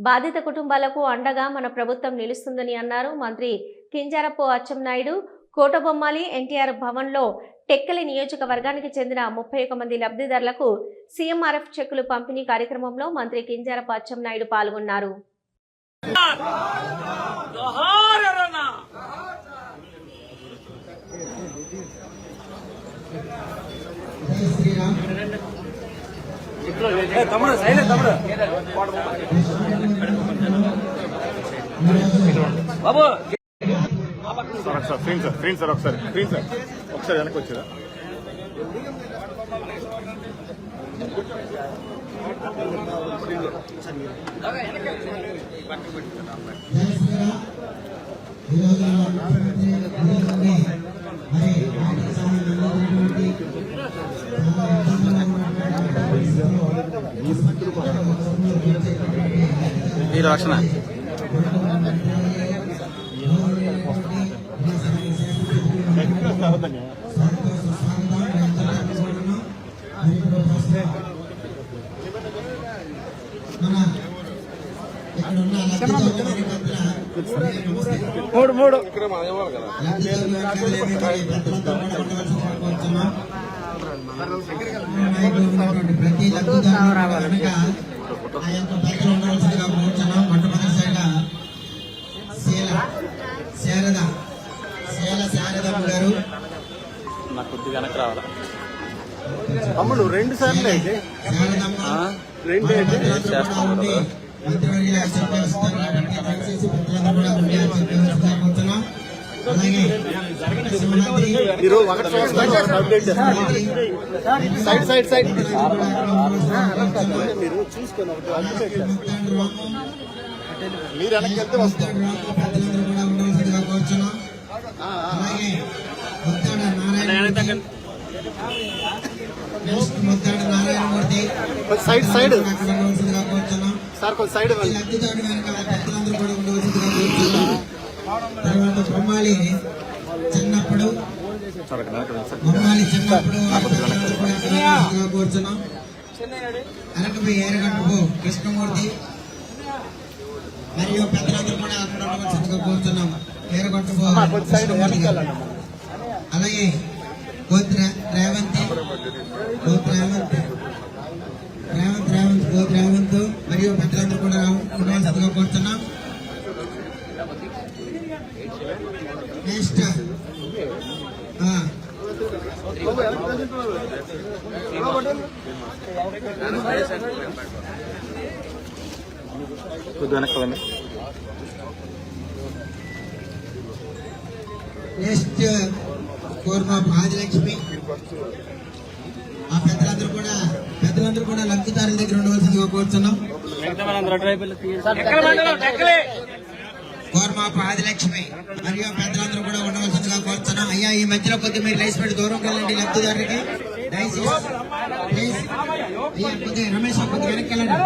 బాధిత కుటుంబాలకు అండగా మన ప్రభుత్వం నిలుస్తుందని అన్నారు మంత్రి కింజారపు అచ్చెన్నాయుడు కోటబొమ్మాలి ఎన్టీఆర్ భవన్లో టెక్కలి నియోజకవర్గానికి చెందిన ముప్పై ఒక మంది లబ్ధిదారులకు సీఎంఆర్ఎఫ్ చెక్కులు పంపిణీ కార్యక్రమంలో మంత్రి కింజారపు అచ్చెన్నాయుడు పాల్గొన్నారు. శ్రీరామ్. తమ్ముడు సైలెంట్ తమ్ముడు. బాబు. సార్ ఒకసారి స్క్రీన్ సార్ స్క్రీన్ సార్ ఒకసారి స్క్రీన్ సార్. ఒకసారి వెనక్కి వచ్చారా ఈ రక్షణ. మూడు మూడు. ప్రతి లబ్ధిదారు ఆ యొక్క కూర్చున్నాం మొట్టమొదటిసారిగా శీల శారద. శీల శారదమ్మ గారు నాకు కొద్దిగా వెనక్కి రావాలా? తమ్ముడు రెండు సార్లు అయితే. రెండు అయితే. మంత్రివర్యులు కాబట్టి దయచేసి కూడా ఉండి అలాగే సైడ్ సైడ్ సైడ్ మీరు చూసుకొని ఒకటి అప్డేట్ చేస్తారు మీరు వెనక్కి వెళ్తే సైడ్ సైడ్. సార్ కొంచెం సైడ్ తర్వాత బొమ్మాలి చిన్నప్పుడు బొమ్మాలి చిన్నప్పుడు కోరుచున్నాం ఏరగట్టుకు కృష్ణమూర్తి మరియు పెద్దలందరూ కూడా అక్కడ ఉండవలసిందిగా కోరుతున్నాం గారు. అలాగే కోతి రేవంత్ కోతి రేవంత్ రేవంత్ రేవంత్ కోతి రేవంత్ మరియు పెద్దలందరూ కూడా ఉండవలసిందిగా కోరుతున్నాం నెక్స్ట్ ఆ, కొద్దిగా వెనక్కి నెక్స్ట్ కోర్మా ఆదిలక్ష్మి ఆ పెద్దలందరూ కూడా పెద్దలందరూ కూడా లబ్ధిదారుల దగ్గర ఉండవలసిందిగా కోరుతున్నాం. కోర్మా ఆదిలక్ష్మి మరియు పెద్దలందరూ కూడా ఉండవలసిందిగా కోరుతున్నాం. అయ్యా ఈ మధ్యలో కొద్దిగా మీరు రైస్ పెట్టి దూరం వెళ్ళండి లబ్ధిదారులకి దయచేసి ప్లీజ్. అయ్యా కొద్దిగా రమేష్ కొద్దిగా వెనక్కి వెళ్ళండి.